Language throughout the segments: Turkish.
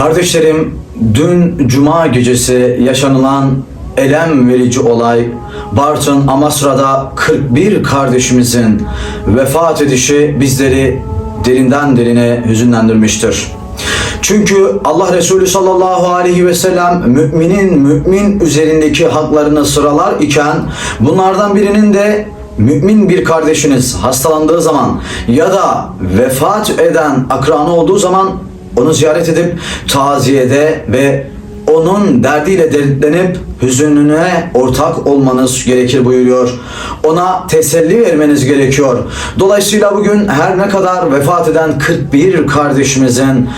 Kardeşlerim, dün cuma gecesi yaşanılan elem verici olay Bartın Amasra'da 41 kardeşimizin vefat edişi bizleri derinden derine hüzünlendirmiştir. Çünkü Allah Resulü sallallahu aleyhi ve sellem müminin mümin üzerindeki haklarını sıralar iken bunlardan birinin de mümin bir kardeşiniz hastalandığı zaman ya da vefat eden akranı olduğu zaman onu ziyaret edip taziyede ve onun derdiyle dertlenip hüzününe ortak olmanız gerekir buyuruyor. Ona teselli vermeniz gerekiyor. Dolayısıyla bugün her ne kadar vefat eden 41 kardeşimizin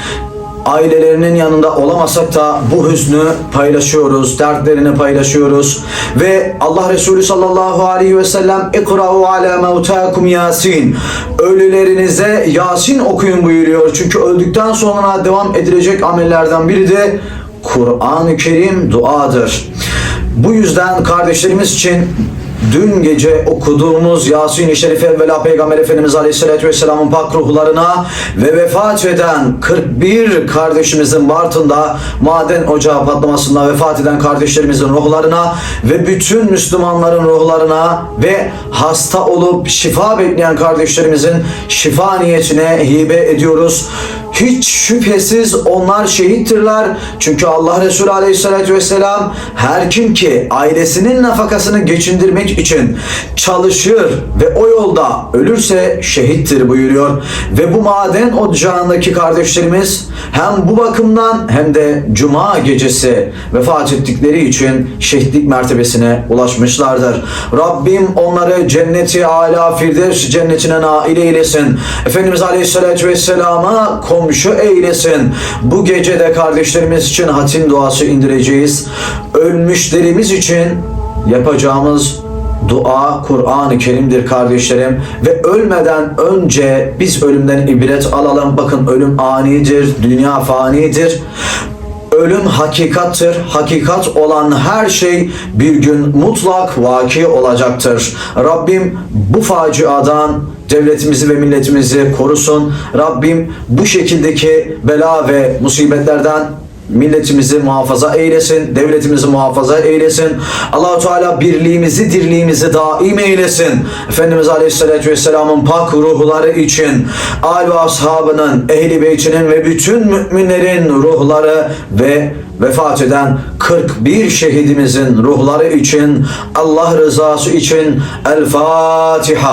ailelerinin yanında olamasak da bu hüznü paylaşıyoruz, dertlerini paylaşıyoruz ve Allah Resulü sallallahu aleyhi ve sellem ikra'u ala mevtakum yasin ölülerinize Yasin okuyun buyuruyor. Çünkü öldükten sonra devam edilecek amellerden biri de Kur'an-ı Kerim duadır. Bu yüzden kardeşlerimiz için dün gece okuduğumuz Yasin-i Şerife evvela Peygamber Efendimiz Aleyhisselatü Vesselam'ın pak ruhlarına ve vefat eden 41 kardeşimizin Bartın'da maden ocağı patlamasında vefat eden kardeşlerimizin ruhlarına ve bütün Müslümanların ruhlarına ve hasta olup şifa bekleyen kardeşlerimizin şifa niyetine hibe ediyoruz. Hiç şüphesiz onlar şehittirler. Çünkü Allah Resulü Aleyhisselatü Vesselam her kim ki ailesinin nafakasını geçindirmek için çalışır ve o yolda ölürse şehittir buyuruyor. Ve bu maden ocağındaki kardeşlerimiz hem bu bakımdan hem de cuma gecesi vefat ettikleri için şehitlik mertebesine ulaşmışlardır. Rabbim onları cenneti ala firdevs cennetine nail eylesin. Efendimiz Aleyhisselatü Vesselam'a komşu eylesin. Bu gecede kardeşlerimiz için hatim duası indireceğiz. Ölmüşlerimiz için yapacağımız dua Kur'an-ı Kerim'dir kardeşlerim ve ölmeden önce biz ölümden ibret alalım. Bakın ölüm anidir, dünya fanidir. Ölüm hakikattır. Hakikat olan her şey bir gün mutlak vaki olacaktır. Rabbim bu faciadan devletimizi ve milletimizi korusun. Rabbim bu şekildeki bela ve musibetlerden milletimizi muhafaza eylesin, devletimizi muhafaza eylesin. Allahu Teala birliğimizi, dirliğimizi daim eylesin. Efendimiz Aleyhisselatü Vesselam'ın pak ruhları için, al ve ashabının, ehli beytinin ve bütün müminlerin ruhları ve vefat eden 41 şehidimizin ruhları için, Allah rızası için El Fatiha.